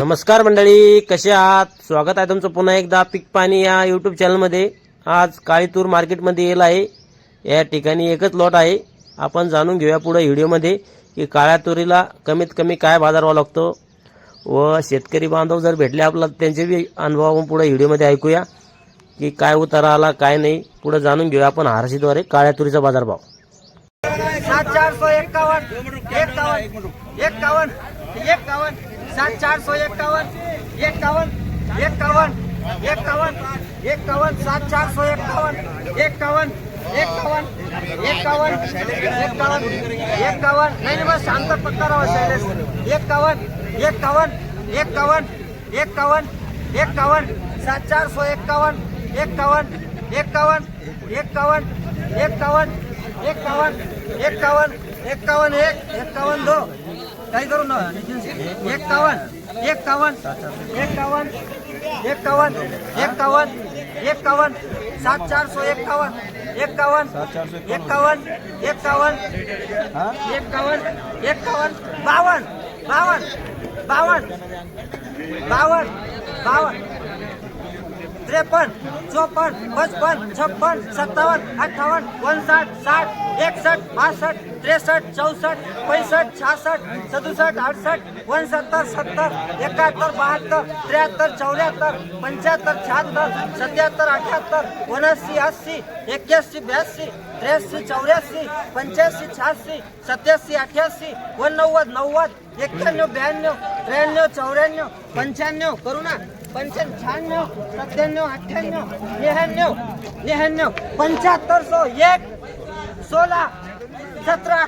नमस्कार मंडळी कसे आहात? स्वागत आहे तुमचं पुन्हा एकदा पीक पाणी या युट्यूब चॅनलमध्ये आज काळीतूर मार्केटमध्ये येईल आहे. या ठिकाणी एकच लॉट आहे. आपण जाणून घेऊया पुढे व्हिडिओमध्ये की काळ्या तुरीला कमीत कमी काय बाजारवा लागतो व शेतकरी बांधव जर भेटले आपला त्यांचे बी अनुभव आपण पुढे व्हिडिओमध्ये ऐकूया की काय उतारा आला काय नाही. पुढे जाणून घेऊया आपण हारशीद्वारे काळ्या तुरीचा बाजारभाव सात चार सौ एक्कावन एक्कावन एक्कावन सात चार सौ एक्कावन एक्कावन एक्कावन एक्कावन एक्कावन सात चार सौ एक्कावन एक्कावन एक्कावन एक्कावन एक्कावन एक्कावन नाही नहीं बस शांत पक्का राहा शैलेश एक्कावन एक्कावन एक्कावन एक्कावन एक्कावन सात चार सौ एक्कावन एक्कावन एक्कावन एक्कावन एक्कावन एक्कावन एक्कावन एक्कावन एक एक्कावन दो काही करू ना एकावन्न एकावन्न एकावन्न एकावन्न एकावन्न एकावन्न सात चारशे एकावन्न एकावन्न एकावन्न एकावन्न एकावन्न एकावन्न बावन्न बावन्न बावन्न बावन्न बावन्न ત્રેપન, ચોપન, પચપન, છપ્પન, સત્તાવન અઠાવન ઓનસાઠ સાઠ, એકસઠ, બાસઠ, ત્રેસઠ, ચૌસઠ પૈસઠ છાસઠ સદુસઠ અડસઠ ઓનસત્તર સત્તર એકાત્તર બહાત્તર, ત્રેહત્તર, ચોર્યાત્તર, પંચ્યાત્તર, છ્યાત્તર, સત્યાત્તર, અઠ્યાત્તર ઓનસી અસી એક્યાસી બ્યાસી ત્રેસી, ચોર્યાસી, પંચ્યાસી, છ્યાસી, સત્યાસી, અઠ્યાસી ઓનવ્વદ નવ્વદ એક્યાણ્યું બ્યાણ્યું ત્રેણ્યું ચોર્યાણ્યું પંચાણ્યું કરુણા पंच्याण्णव शहाण्णव सत्त्याण्णव अठ्ठ्याण्णव निहाण्णव निहाण्णव पंच्याहत्तर सो एक सोळा सतरा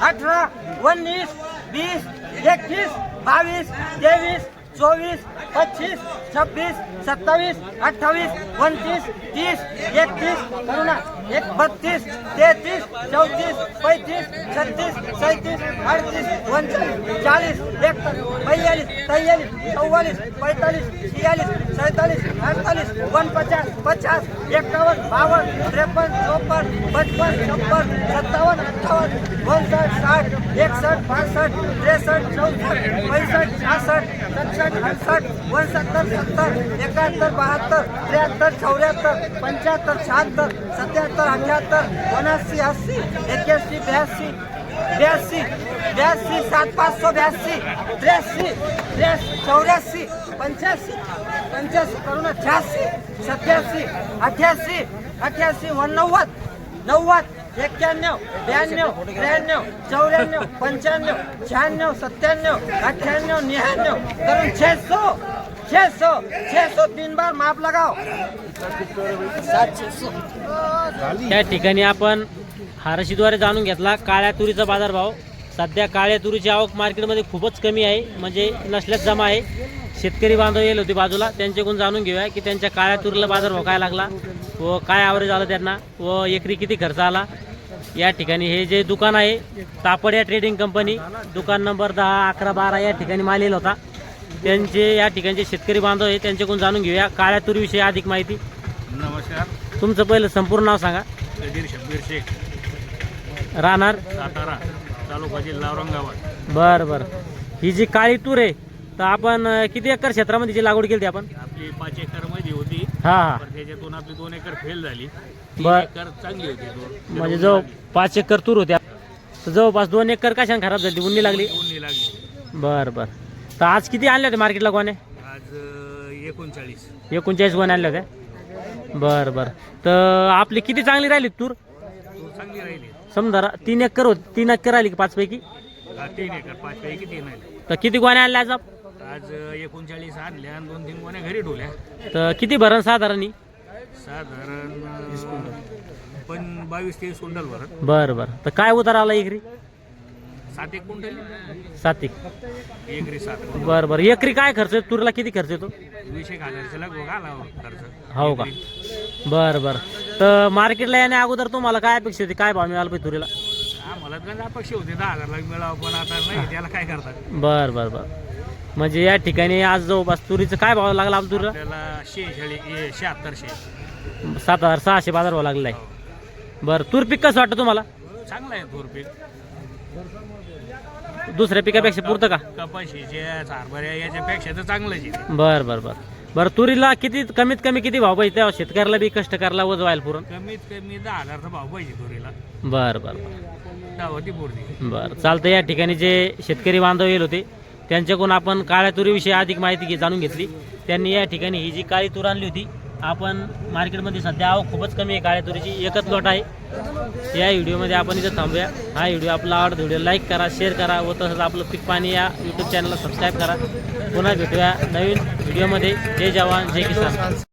अठरा उन्नीस वीस एकवीस बावीस तेवीस चोवीस पच्चीस छब्बीस सत्तावीस अठ्ठावीस उनतीस तीस एकतीस करुणा एक बत्तीस तेहतीस चौतीस पैतीस छत्तीस सैतीस अडतीस पंचाळीस चाळीस एक बयालीस तेयालीस चौवालीस पैतालीस छियालीस सैतालीस अडतालीस वनपचास पचास एकावन्न बावन्न त्रेपन्न चौपन्न पचपन्न छप्पन सत्तावन्न अठ्ठावन्न एकोणसाठ साठ एकसष्ट बासष्ट त्रेसष्ट चौसष्ट पैसष्ट छासष्ट सत्सष्ट अडसष्ट वनसत्तर सत्तर एकाहत्तर बहात्तर त्र्याहत्तर चौऱ्याहत्तर पंच्याहत्तर शहात्तर सत्याहत्तर अठ्याहत्तर एकोणऐंशी अस्सी एक्याऐंशी ब्याऐंशी ब्याऐंशी ब्याऐंशी सात पाच सो ब्याऐंशी त्र्याऐंशी त्र्याऐंशी चौऱ्याऐंशी पंच्याऐंशी पंच्याऐंशी करून शहाऐंशी सत्याऐंशी अठ्याऐंशी अठ्याऐंशी नव्वद नव्वद एक्क्याण्णव ब्याण्णव त्र्याण्णव चौऱ्याण्णव पंच्याण्णव शहाण्णव सत्त्याण्णव अठ्ठ्याण्णव निहाण्णव करून छे सौ छे सौ छे सौ तीन बार माप लगाओ. सौ त्या ठिकाणी आपण हारशीद्वारे जाणून घेतला काळ्या तुरीचा बाजारभाव. सध्या काळ्या तुरीची आवक मार्केटमध्ये खूपच कमी आहे म्हणजे नसल्यास जमा आहे. शेतकरी बांधव येईल होते बाजूला त्यांच्याकडून जाणून घेऊया की त्यांच्या काळ्या तुरीला बाजारभाव काय लागला व काय ॲव्हरेज आलं त्यांना व एकरी किती खर्च आला. या ठिकाणी हे जे दुकान आहे तापडिया ट्रेडिंग कंपनी दुकान नंबर दहा अकरा बारा या ठिकाणी माल येईल होता. त्यांचे या ठिकाणचे शेतकरी बांधव आहे त्यांच्याकडून जाणून घेऊया. काळ्या तुरीविषयी अधिक माहिती. नमस्कार. तुमचं पहिलं संपूर्ण नाव सांगा. कदीर शब्बीर शेख. राहणार? सातारा तालुका जिल्हा औरंगाबाद. बर बर. ही जी काळी तूर आहे तर आपण अं, किती एकर क्षेत्रामध्ये जी लागवड केली आपण? आपली पाच एकरमध्ये होती. हा. हा पण त्याच्यातून आपली दोन एकर फेल झाली. तीन बर. एकर चांगली होती दोन. म्हणजे जवळ पाच एकर तूर होत्या. तर जवळपास दोन एकर कशाने खराब झाली? उन्नी लागली? उन्नी लागली. बर बर. तर आज किती आणले होते मार्केटला कोणे आज अं, एकोणचाळीस. एकोणचाळीस गोणे आणले होते बर बर. तर आपली किती चांगली राहिली तूर? तो चांगली राहिली. समजा रा- तीन एकर होती तीन एकर राहिली का पाचपैकी? हा, तीन एकर पाच पैकी तीन आले तर किती गोण्या आणल्या आज आप- आज एकोणचाळीस आणल्या आणि दोन तीन गोण्या घरी ठेवल्या. तर किती भरण साधारण ही? साधारण अं, पण बावीस तेवीस क्विंटल भरत बर बर. तर काय उतार आला एकरी? सात एक क्विंटल. सात एक. एकरी सात बर बर. एकरी काय खर्च येतो तुरीला किती खर्च येतो? वीस एक हजारचा लगभग आला खर्च. हो का? बर बर. तर मार्केटला येण्या अगोदर तुम्हाला काय अपेक्षा होती? काय भाव मिळाला पाहिजे तुरीला? आम्हाला तर अपेक्षा होते. दहा हजार मिळावं पण आता नाही. त्याला काय करतात? बर बर बर. म्हणजे या ठिकाणी आज जवळपास तुरीचं काय भाव लागला आपल्या तुरीला? आपल्याला शेहेचाळीस शहात्तरशे. सात हजार सहाशे बाजार भाव लागलेला आहे बरं तूर पीक कसं वाटतं तुम्हाला? चांगला आहे थोर पीक. दुसऱ्या पिकापेक्षा पुरतं का? कपाशीच्या हरभऱ्या याच्यापेक्षा तर चांगलंच आहे. बर बर बर. बरं तुरीला किती कमीत कमी किती भाव पाहिजे त्या शेतकऱ्याला बी कष्टकऱ्याला वजवायला पुरण कमीत कमी दहा हजारचा भाव पाहिजे तुरीला. बर बर बर. दहा होती पुरती. बरं चालतं या ठिकाणी जे शेतकरी बांधव येईल होते त्यांच्याकडून आपण काळ्या तुरीविषयी अधिक माहिती घे जाणून घेतली. त्यांनी या ठिकाणी ही जी काळी तूर आणली होती आपण मार्केटमध्ये सध्या आवक खूपच कमी आहे. काळ्या तुरीची एकच लॉट आहे. या व्हिडिओमध्ये आपण इथं थांबूया. हा व्हिडिओ आपला आवडता व्हिडिओ लाईक करा शेअर करा व तसंच आपलं पीक पाणी या यूट्यूब चॅनलला सबस्क्राईब करा. पुन्हा भेटूया नवीन व्हिडिओमध्ये. जय जवान जय किसान.